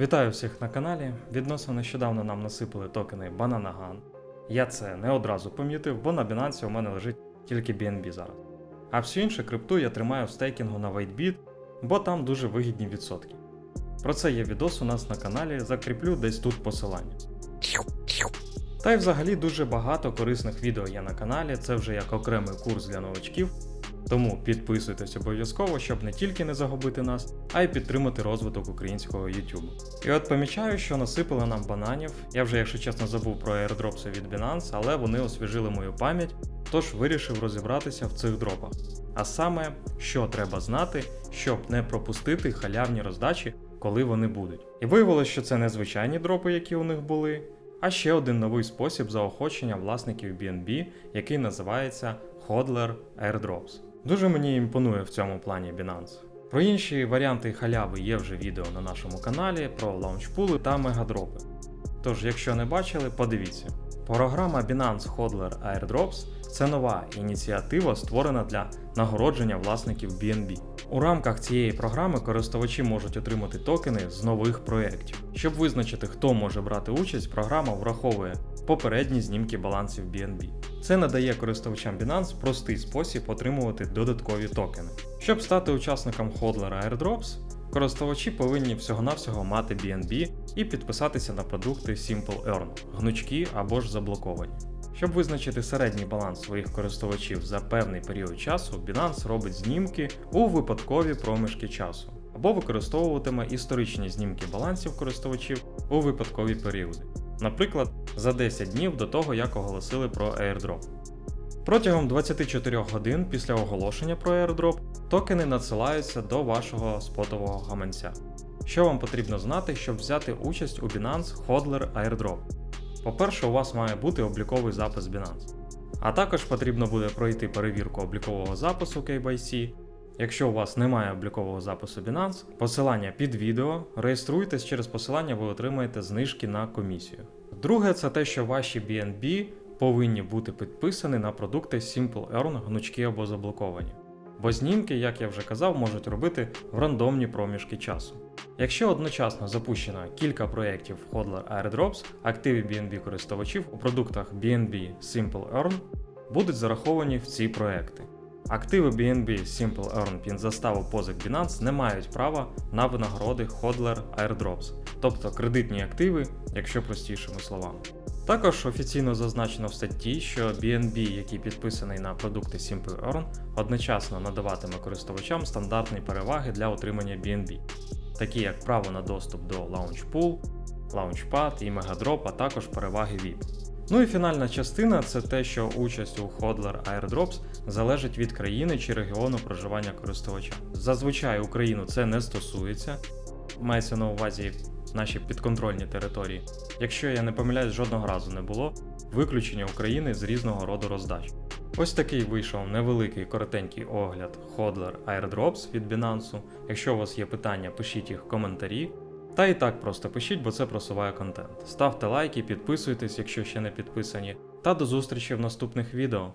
Вітаю всіх на каналі. Відносно нещодавно нам насипали токени Bananagan. Я це не одразу помітив, бо на Binance у мене лежить тільки BNB зараз. А всю іншу крипту я тримаю в стейкінгу на WaitBit, бо там дуже вигідні відсотки. Про це є відос у нас на каналі, закріплю десь тут посилання. Та й взагалі дуже багато корисних відео є на каналі, це вже як окремий курс для новачків. Тому підписуйтесь обов'язково, щоб не тільки не загубити нас, а й підтримати розвиток українського YouTube. І от помічаю, що насипали нам бананів. Я вже, якщо чесно, забув про airdropси від Binance, але вони освіжили мою пам'ять, тож вирішив розібратися в цих дропах. А саме, що треба знати, щоб не пропустити халявні роздачі, коли вони будуть. І виявилось, що це не звичайні дропи, які у них були, а ще один новий спосіб заохочення власників BNB, який називається Hodler Airdrops. Дуже мені імпонує в цьому плані Binance. Про інші варіанти халяви є вже відео на нашому каналі про лаунчпули та мегадропи. Тож, якщо не бачили, подивіться. Програма Binance Hodler Airdrops це нова ініціатива, створена для нагородження власників BNB. У рамках цієї програми користувачі можуть отримати токени з нових проєктів. Щоб визначити, хто може брати участь, програма враховує попередні знімки балансів BNB. Це надає користувачам Binance простий спосіб отримувати додаткові токени. Щоб стати учасником Hodler Airdrops, користувачі повинні всього-навсього мати BNB і підписатися на продукти Simple Earn, гнучкі або ж заблоковані. Щоб визначити середній баланс своїх користувачів за певний період часу, Binance робить знімки у випадкові проміжки часу або використовуватиме історичні знімки балансів користувачів у випадкові періоди, наприклад, за 10 днів до того, як оголосили про airdrop. Протягом 24 годин після оголошення про airdrop токени надсилаються до вашого спотового гаманця. Що вам потрібно знати, щоб взяти участь у Binance Hodler Airdrop? По-перше, у вас має бути обліковий запис Binance. А також потрібно буде пройти перевірку облікового запису KYC. Якщо у вас немає облікового запису Binance, посилання під відео, реєструйтесь через посилання, ви отримаєте знижки на комісію. Друге, це те, що ваші BNB повинні бути підписані на продукти Simple Earn, гнучкі або заблоковані. Бо знімки, як я вже казав, можуть робити в рандомні проміжки часу. Якщо одночасно запущено кілька проєктів Hodler Airdrops, активи BNB користувачів у продуктах BNB Simple Earn будуть зараховані в ці проекти. Активи BNB Simple Earn під заставу позик Binance не мають права на винагороди Hodler Airdrops, тобто кредитні активи, якщо простішими словами. Також офіційно зазначено в статті, що BNB, який підписаний на продукти Simple Earn, одночасно надаватиме користувачам стандартні переваги для отримання BNB, такі як право на доступ до Launchpool, Launchpad і Megadrop, а також переваги VIP. Ну і фінальна частина це те, що участь у Hodler Airdrops залежить від країни чи регіону проживання користувача. Зазвичай Україну це не стосується, мається на увазі наші підконтрольні території. Якщо я не помиляюсь, жодного разу не було виключення України з різного роду роздач. Ось такий вийшов невеликий коротенький огляд Hodler Airdrops від Binance. Якщо у вас є питання, пишіть їх в коментарі. Та і так просто пишіть, бо це просуває контент. Ставте лайки, підписуйтесь, якщо ще не підписані. Та до зустрічі в наступних відео.